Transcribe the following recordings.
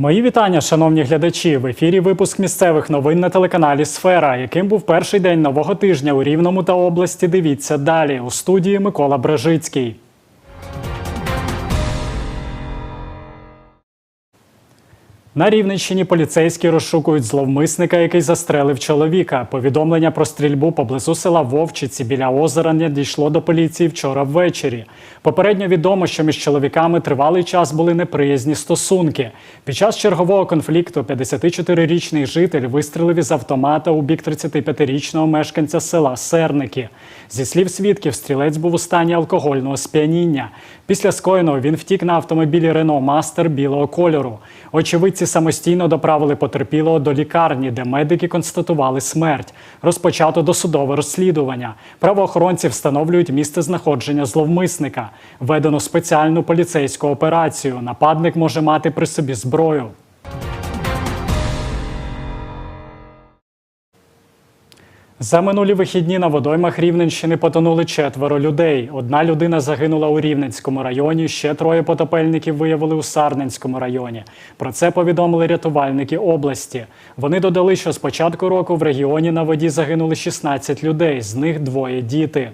Мої вітання, шановні глядачі. В ефірі випуск місцевих новин на телеканалі Сфера, яким був перший день нового тижня у Рівному та області. Дивіться далі у студії Микола Брежицький. На Рівненщині поліцейські розшукують зловмисника, який застрелив чоловіка. Повідомлення про стрільбу поблизу села Вовчиці біля озера надійшло до поліції вчора ввечері. Попередньо відомо, що між чоловіками тривалий час були неприязні стосунки. Під час чергового конфлікту 54-річний житель вистрелив із автомата у бік 35-річного мешканця села Серники. Зі слів свідків, стрілець був у стані алкогольного сп'яніння. Після скоєного він втік на автомобілі Рено Мастер білого кольору. Очевидці самостійно доправили потерпілого до лікарні, де медики констатували смерть. Розпочато досудове розслідування. Правоохоронці встановлюють місце знаходження зловмисника. Введено спеціальну поліцейську операцію. Нападник може мати при собі зброю. За минулі вихідні на водоймах Рівненщини потонули четверо людей. Одна людина загинула у Рівненському районі, ще троє потопельників виявили у Сарненському районі. Про це повідомили рятувальники області. Вони додали, що з початку року в регіоні на воді загинули 16 людей, з них двоє діти.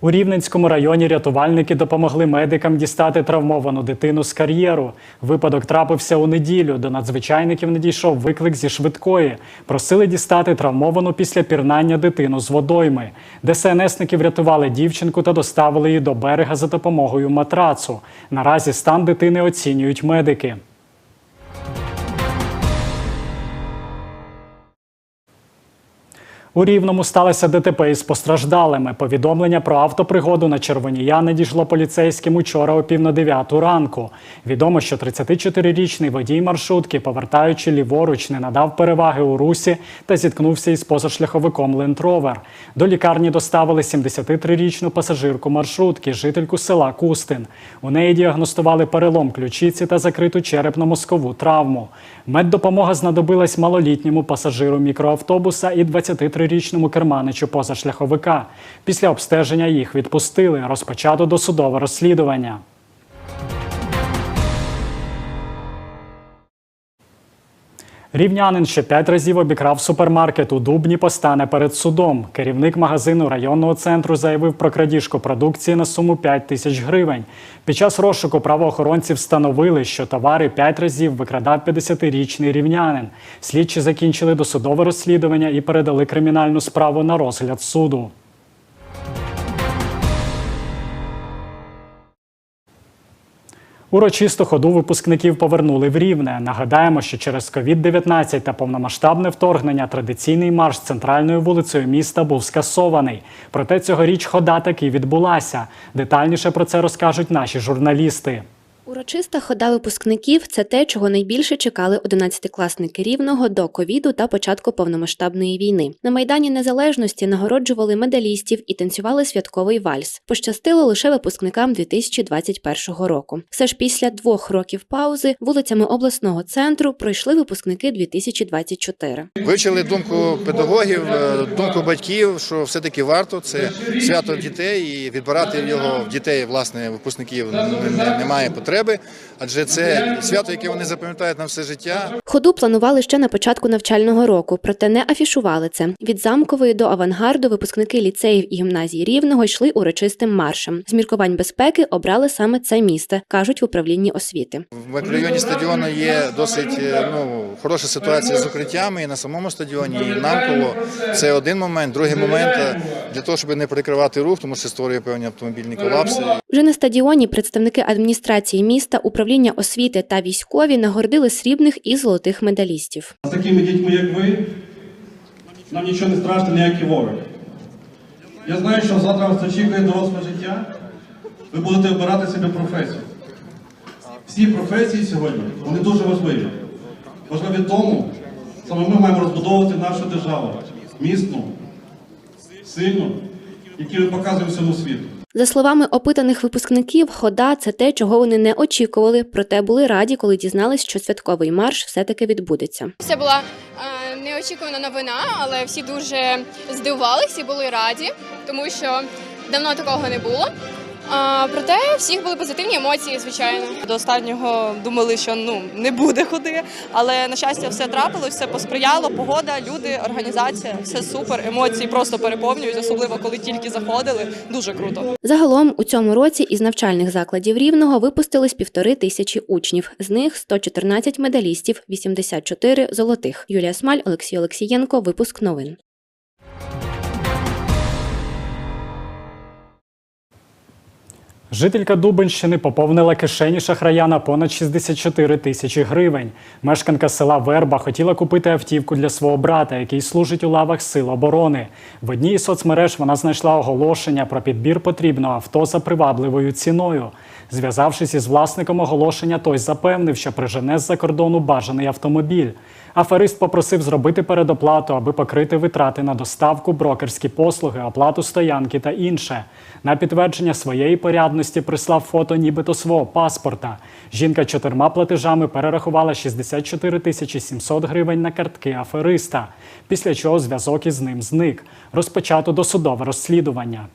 У Рівненському районі рятувальники допомогли медикам дістати травмовану дитину з кар'єру. Випадок трапився у неділю. До надзвичайників надійшов виклик зі швидкої. Просили дістати травмовану після пірнання дитину з водойми. ДСНСники врятували дівчинку та доставили її до берега за допомогою матрацу. Наразі стан дитини оцінюють медики. У Рівному сталося ДТП із постраждалими. Повідомлення про автопригоду на Червонія надійшло поліцейським учора о пів на дев'яту ранку. Відомо, що 34-річний водій маршрутки, повертаючи ліворуч, не надав переваги у русі та зіткнувся із позашляховиком Rover. До лікарні доставили 73-річну пасажирку маршрутки, жительку села Кустин. У неї діагностували перелом ключиці та закриту черепно-мозкову травму. Меддопомога знадобилась малолітньому пасажиру мікроавтобуса і 23-річному керманичу позашляховика. Після обстеження їх відпустили. Розпочато досудове розслідування. Рівнянин ще п'ять разів обікрав супермаркет у Дубні постане перед судом. Керівник магазину районного центру заявив про крадіжку продукції на суму 5 тисяч гривень. Під час розшуку правоохоронці встановили, що товари п'ять разів викрадав 50-річний рівнянин. Слідчі закінчили досудове розслідування і передали кримінальну справу на розгляд суду. Урочисту ходу випускників повернули в Рівне. Нагадаємо, що через COVID-19 та повномасштабне вторгнення традиційний марш центральною вулицею міста був скасований. Проте цьогоріч хода таки відбулася. Детальніше про це розкажуть наші журналісти. Урочиста хода випускників це те, чого найбільше чекали 11-класники рівного до ковіду та початку повномасштабної війни. На майдані незалежності нагороджували медалістів і танцювали святковий вальс. Пощастило лише випускникам 2021 року. Все ж після двох років паузи вулицями обласного центру пройшли випускники 2024. Вивчили думку педагогів, е, думку батьків, що все-таки варто це свято дітей і відбирати його в дітей, власне, випускників не- не- немає потреби, адже це свято, яке вони запам'ятають на все життя. Ходу планували ще на початку навчального року, проте не афішували це. Від замкової до авангарду випускники ліцеїв і гімназій рівного йшли урочистим маршем. З міркувань безпеки обрали саме це місце, кажуть в управлінні освіти. В мікрорайоні стадіону є досить е, ну, хороша ситуація з укриттями і на самому стадіоні, і навколо. Це один момент. Другий момент е, для того, щоб не перекривати рух, тому що створює певні автомобільні колапси. Вже на стадіоні представники адміністрації міста, управління освіти та військові нагородили срібних і золотих медалістів. З такими дітьми, як ви, нам нічого не страшно, ніякі вороги. Я знаю, що завтра вас очікує доросле життя. Ви будете обирати собі професію. Всі професії сьогодні вони дуже важливі. Важливі тому, саме ми маємо розбудовувати нашу державу міцну, сильну, яку ми показуємо всьому світу. За словами опитаних випускників, хода це те, чого вони не очікували, проте були раді, коли дізнались, що святковий марш все-таки відбудеться. Це була е, неочікувана новина, але всі дуже здивувалися і були раді, тому що давно такого не було. А, проте всіх були позитивні емоції, звичайно. До останнього думали, що ну не буде ходи, але на щастя, все трапилось, все посприяло. Погода, люди, організація, все супер. Емоції просто переповнюють, особливо коли тільки заходили. Дуже круто. Загалом у цьому році із навчальних закладів Рівного випустились півтори тисячі учнів. З них 114 медалістів, 84 золотих. Юлія Смаль, Олексій Олексієнко. Випуск новин. Жителька Дубенщини поповнила кишені шахрая на понад 64 тисячі гривень. Мешканка села Верба хотіла купити автівку для свого брата, який служить у лавах Сил оборони. В одній із соцмереж вона знайшла оголошення про підбір потрібного авто за привабливою ціною. Зв'язавшись із власником оголошення, той запевнив, що прижене з-за кордону бажаний автомобіль. Аферист попросив зробити передоплату, аби покрити витрати на доставку, брокерські послуги, оплату стоянки та інше. На підтвердження своєї порядності прислав фото нібито свого паспорта. Жінка чотирма платежами перерахувала 64 тисячі 700 гривень на картки афериста, після чого зв'язок із ним зник. Розпочато досудове розслідування.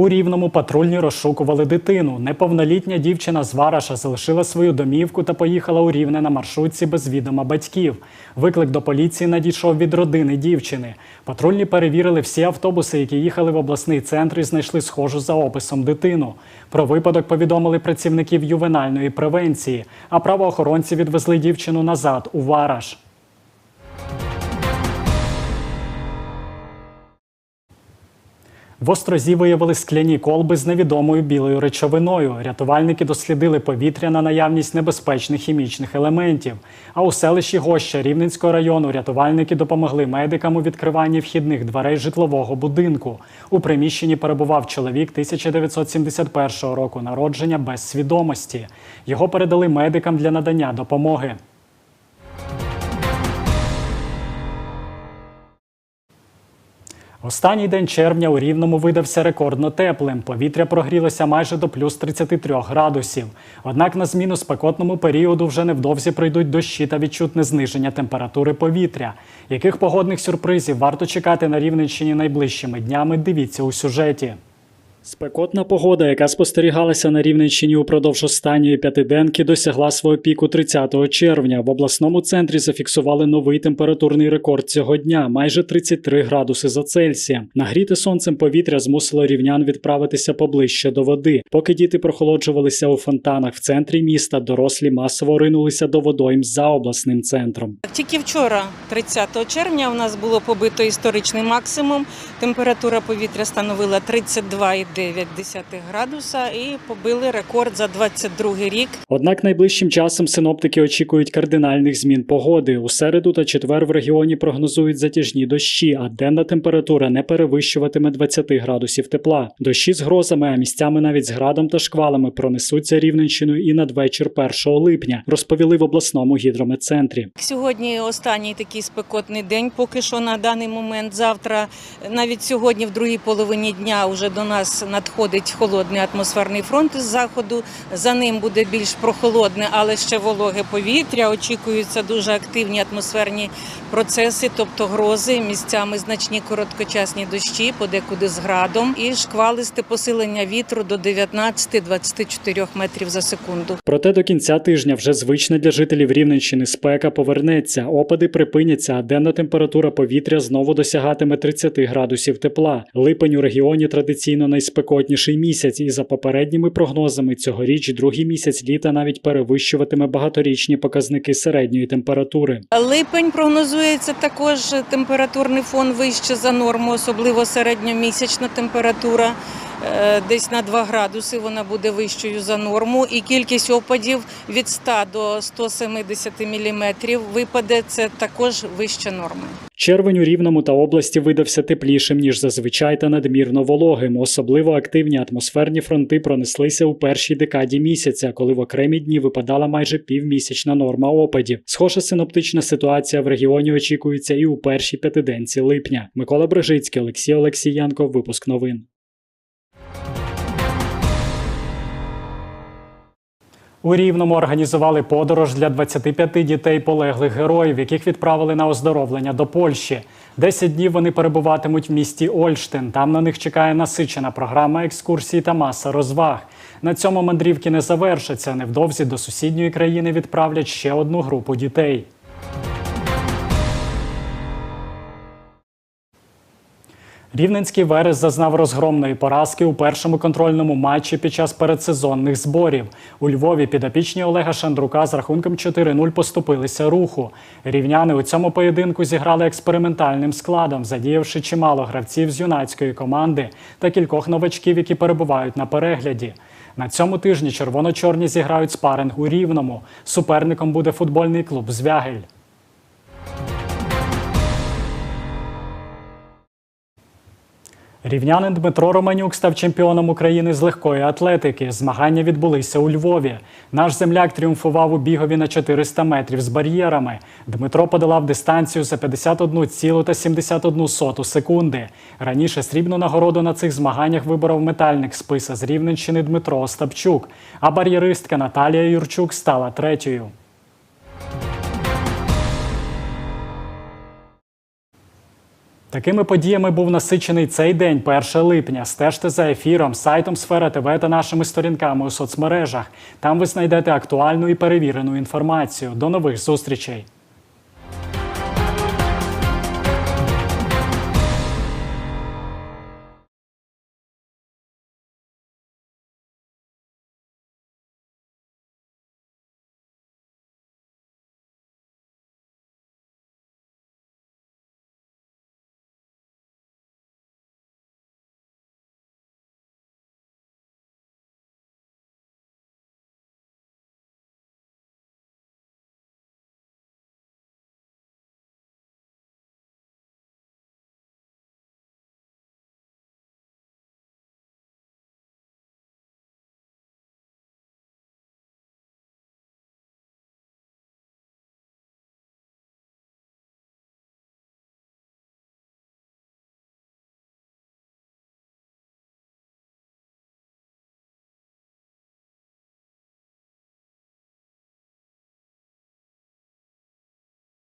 У Рівному патрульні розшукували дитину. Неповнолітня дівчина з Вараша залишила свою домівку та поїхала у Рівне на маршрутці без відома батьків. Виклик до поліції надійшов від родини дівчини. Патрульні перевірили всі автобуси, які їхали в обласний центр і знайшли схожу за описом дитину. Про випадок повідомили працівників ювенальної превенції, а правоохоронці відвезли дівчину назад у Вараш. В Острозі виявили скляні колби з невідомою білою речовиною. Рятувальники дослідили повітря на наявність небезпечних хімічних елементів. А у селищі Гоща Рівненського району рятувальники допомогли медикам у відкриванні вхідних дверей житлового будинку. У приміщенні перебував чоловік 1971 року народження без свідомості. Його передали медикам для надання допомоги. Останній день червня у Рівному видався рекордно теплим. Повітря прогрілося майже до плюс 33 градусів. Однак на зміну спекотному періоду вже невдовзі прийдуть дощі та відчутне зниження температури повітря. Яких погодних сюрпризів варто чекати на Рівненщині найближчими днями? Дивіться у сюжеті. Спекотна погода, яка спостерігалася на Рівненщині упродовж останньої п'ятиденки, досягла свого піку 30 червня. В обласному центрі зафіксували новий температурний рекорд цього дня майже 33 градуси за Цельсієм. Нагріти сонцем повітря змусило рівнян відправитися поближче до води. Поки діти прохолоджувалися у фонтанах в центрі міста, дорослі масово ринулися до водойм за обласним центром. Тільки вчора, 30 червня, у нас було побито історичний максимум. Температура повітря становила 32,9 градуса і побили рекорд за 22 рік. Однак найближчим часом синоптики очікують кардинальних змін погоди. У середу та четвер в регіоні прогнозують затяжні дощі, а денна температура не перевищуватиме 20 градусів тепла. Дощі з грозами, а місцями навіть з градом та шквалами пронесуться рівненщиною і надвечір 1 липня, розповіли в обласному гідрометцентрі. Сьогодні останній такий спекотний день. Поки що на даний момент. Завтра, навіть сьогодні, в другій половині дня, вже до нас надходить холодний атмосферний фронт із заходу. За ним буде більш прохолодне, але ще вологе повітря. Очікуються дуже активні атмосферні процеси, тобто грози, місцями значні короткочасні дощі, подекуди з градом, і шквалисте посилення вітру до 19-24 метрів за секунду. Проте до кінця тижня вже звична для жителів Рівненщини спека повернеться, опади припиняться, а денна температура повітря знову досягатиме 30 градусів тепла. Липень у регіоні традиційно найспекотніший місяць, і за попередніми прогнозами цьогоріч другий місяць літа навіть перевищуватиме багаторічні показники середньої температури. Липень прогнозується також температурний фон вище за норму, особливо середньомісячна температура. Е, Десь на 2 градуси вона буде вищою за норму, і кількість опадів від 100 до 170 міліметрів випаде це також вище норми. Червень у Рівному та області видався теплішим, ніж зазвичай та надмірно вологим. Особливо активні атмосферні фронти пронеслися у першій декаді місяця, коли в окремі дні випадала майже півмісячна норма опадів. Схожа синоптична ситуація в регіоні очікується і у першій п'ятиденці липня. Микола Брижицький, Олексій Олексієнко. Випуск новин. У Рівному організували подорож для 25 дітей полеглих героїв, яких відправили на оздоровлення до Польщі. Десять днів вони перебуватимуть в місті Ольштин. Там на них чекає насичена програма екскурсій та маса розваг. На цьому мандрівки не завершаться. Невдовзі до сусідньої країни відправлять ще одну групу дітей. Рівненський Верес зазнав розгромної поразки у першому контрольному матчі під час передсезонних зборів. У Львові підопічні Олега Шандрука з рахунком 4-0 поступилися руху. Рівняни у цьому поєдинку зіграли експериментальним складом, задіявши чимало гравців з юнацької команди та кількох новачків, які перебувають на перегляді. На цьому тижні червоно-чорні зіграють спаринг у Рівному. Суперником буде футбольний клуб Звягель. Рівнянин Дмитро Романюк став чемпіоном України з легкої атлетики. Змагання відбулися у Львові. Наш земляк тріумфував у бігові на 400 метрів з бар'єрами. Дмитро подолав дистанцію за 51,71 соту секунди. Раніше срібну нагороду на цих змаганнях виборов метальник списа з Рівненщини Дмитро Остапчук, а бар'єристка Наталія Юрчук стала третьою. Такими подіями був насичений цей день, 1 липня. Стежте за ефіром, сайтом Сфера ТВ та нашими сторінками у соцмережах. Там ви знайдете актуальну і перевірену інформацію. До нових зустрічей.